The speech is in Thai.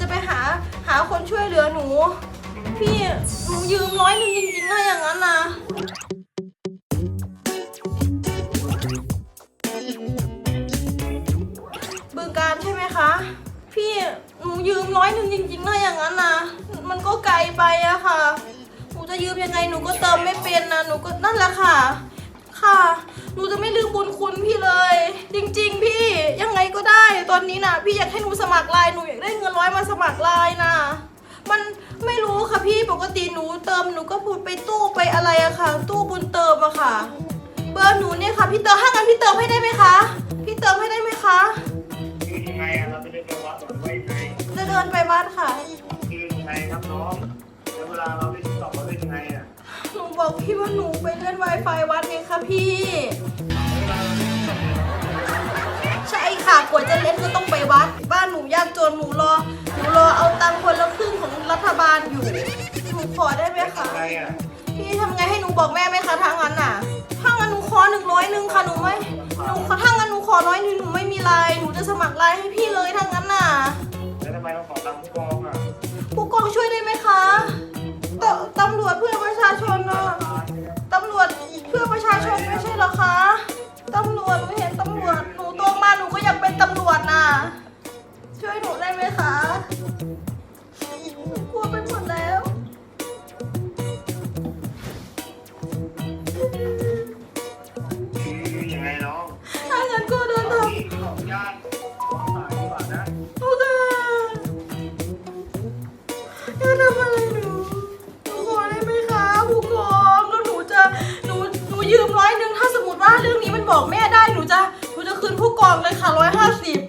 จะไปหาหาคนช่วยเหลือหนู พี่หนูยืมร้อยหนึ่งจริงๆนะอย่างนั้นนะบึงการใช่ไหมคะ พี่หนูยืมร้อยหนึ่งจริงๆนะอย่างนั้นนะมันก็ไกลไปอะค่ะหนูจะยืมยังไงหนูก็เติมไม่เป็นนะหนูก็นั่นแหละค่ะ ค่ะ หนูจะไม่ลืมบุญคุณพี่เลย จริง ๆ พี่ ตอนนี้นะพี่อยากให้หนูสมัครไลน์หนูอยากได้เงินร้อยมาสมัครไลน์นะมันไม่รู้ค่ะพี่ปกติหนูเติมหนูก็พูดไปตู้ไปอะไรอะค่ะ ตู้บุญเติมอะค่ะ เบอร์หนูเนี่ยค่ะพี่เติมถ้างั้นพี่เติมให้ได้ไหมคะ พี่เติมให้ได้ไหมคะคือยังไงอะเราไปเดินไปวัดหรือว่ายังไงจะเดินไปบ้านค่ะคือยังไงครับน้องแล้วเวลาเราเล่นติ๊กต็อกเราเล่นยังไงอะหนูบอกพี่ว่าหนูไปเล่น Wi-Fi วัดไงคะพี่ เล่นก็ต้องไปวัด บ้านหนูยากจนหนูรอหนูรอเอาตังค์คนละครึ่งของรัฐบาลอยู่หนูขอได้ไหมคะอะไรอะพี่ทำไงให้หนูบอกแม่ไหมคะทางนั้นน่ะถ้างั้นหนูขอหนึ่งร้อยหนึ่งค่ะหนูไม่หนูขอถ้างั้นหนูขอร้อยหนึ่งหนูไม่มีไลน์หนูจะสมัครไลน์ให้ ได้ไหมคะหนูกลัวไปหมดแล้วคือยังไงน้องถ้างั้นก็เดินทางพี่ขออนุญาตขอสายดีกว่านะโอเคอย่าทำอะไรหนูหนูขอได้ไหมคะผู้กองแล้วหนูจะ หนู หนูยืมร้อยหนึ่งถ้าสมมติว่าเรื่องนี้มันบอกแม่ได้ หนูจะ หนูจะคืนผู้กองเลยค่ะร้อยห้าสิบ